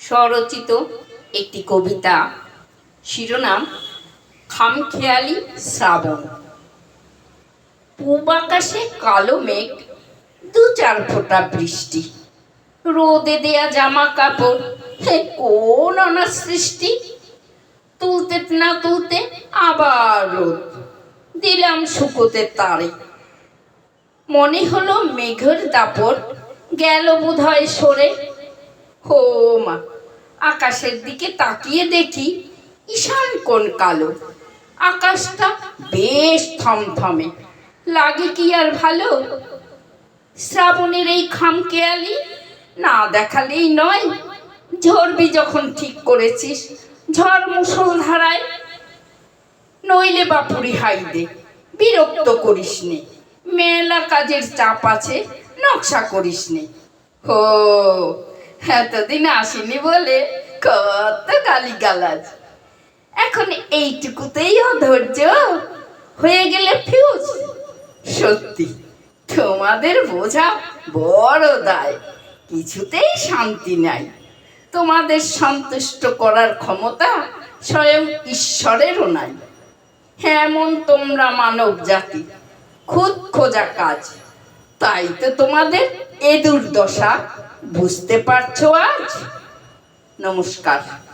স্বরচিত একটি কবিতা। শিরোনাম, খামখেয়ালি শ্রাবণ। পূব আকাশে কালো মেঘ, দু চার ফোঁটা বৃষ্টি। রোদে দেয়া জামা কাপড়, হে কোন অনার সৃষ্টি? তুলতে না তুলতে আবার রোদ। দিলাম শুকোতে তারে। মনে হলো মেঘের দাপট, গেল বোধহয় সরে। হো মা, আকাশের দিকে তাকিয়ে দেখি ঈশান কোন কালো। আকাশটা বেশ থমথমে। লাগে কি আর ভালো? শ্রাবণের এই খামকেয়ালি না দেখালেই নয়, ঝরবি যখন ঠিক করেছিস, ঝড় মুসল ধারায়। নইলে বাপুরি হাইদে, বিরক্ত করিস নে মেলা কাজের চাপ আছে, নকশা করিস নে হো এতদিন আসিনি বলে কত গালি গালাজ এখন এইটুকুতেই অধৈর্য। হয়ে গেলে ফিউজ সত্যি, তোমাদের বোঝা বড় দায়। কিছুতেই শান্তি নাই। তোমাদের সন্তুষ্ট করার ক্ষমতা স্বয়ং ঈশ্বরেরও নাই। এমন তোমরা মানব জাতি, খুদ খোঁজা কাজ। তাই তো তোমাদের এ দুর্দশা বুঝতে পারছ আজ? নমস্কার।